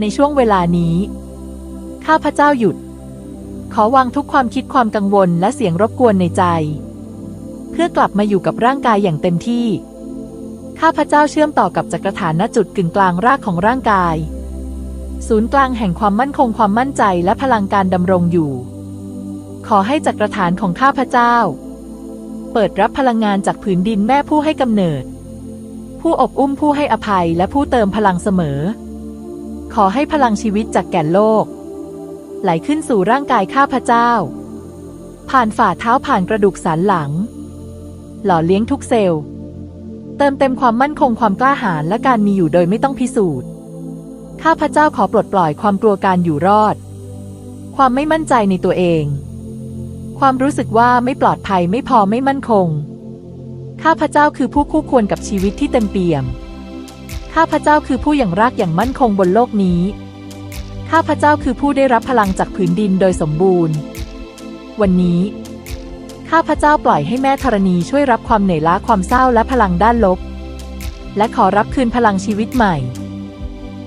ในช่วงเวลานี้ ข้าพเจ้าหยุด ขอวางทุกความคิดความกังวลและเสียงรบกวนในใจ เพื่อกลับมาอยู่กับร่างกายอย่างเต็มที่ ข้าพเจ้าเชื่อมต่อกับจักรฐานณจุดกึ่งกลางรากของร่างกาย ศูนย์กลางแห่งความมั่นคงความมั่นใจและพลังการดำรงอยู่ ขอให้จักรฐานของข้าพเจ้า เปิดรับพลังงานจากผืนดินแม่ผู้ให้กำเนิด ผู้อบอุ้มผู้ให้อภัยและผู้เติมพลังเสมอ ขอให้พลังชีวิตจากแก่นโลก ไหลขึ้นสู่ร่างกายข้าพเจ้า ผ่านฝ่าเท้าผ่านกระดูกสันหลัง หล่อเลี้ยงทุกเซลล์ เติมเต็มความมั่นคงความกล้าหาญและการมีอยู่โดยไม่ต้องพิสูจน์ ข้าพเจ้าขอปลดปล่อยความกลัวการอยู่รอด ความไม่มั่นใจในตัวเอง ความรู้สึกว่าไม่ปลอดภัยไม่พอไม่มั่นคง ข้าพเจ้าคือผู้คู่ควรกับชีวิตที่เต็มเปี่ยม ข้าพเจ้าคือผู้อย่างรากอย่างมั่นคงบนโลกนี้ ข้าพเจ้าคือผู้ได้รับพลังจากผืนดินโดยสมบูรณ์ วันนี้ ข้าพเจ้าปล่อยให้แม่ธรณีช่วยรับความเหนื่อยล้าความเศร้าและพลังด้านลบ และขอรับคืนพลังชีวิตใหม่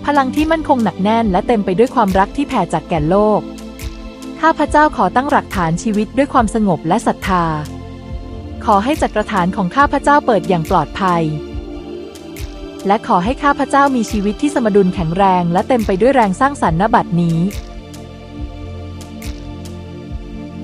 พลังที่มั่นคงหนักแน่นและเต็มไปด้วยความรักที่แผ่จากแก่นโลก ข้าพเจ้าขอตั้งหลักฐานชีวิตด้วยความสงบและศรัทธา ขอให้จักรฐานของข้าพเจ้าเปิดอย่างปลอดภัย และขอให้ข้าพเจ้ามีชีวิตที่สมดุลแข็งแรงและเต็มไปด้วยแรงสร้างสรรค์ณบัดนี้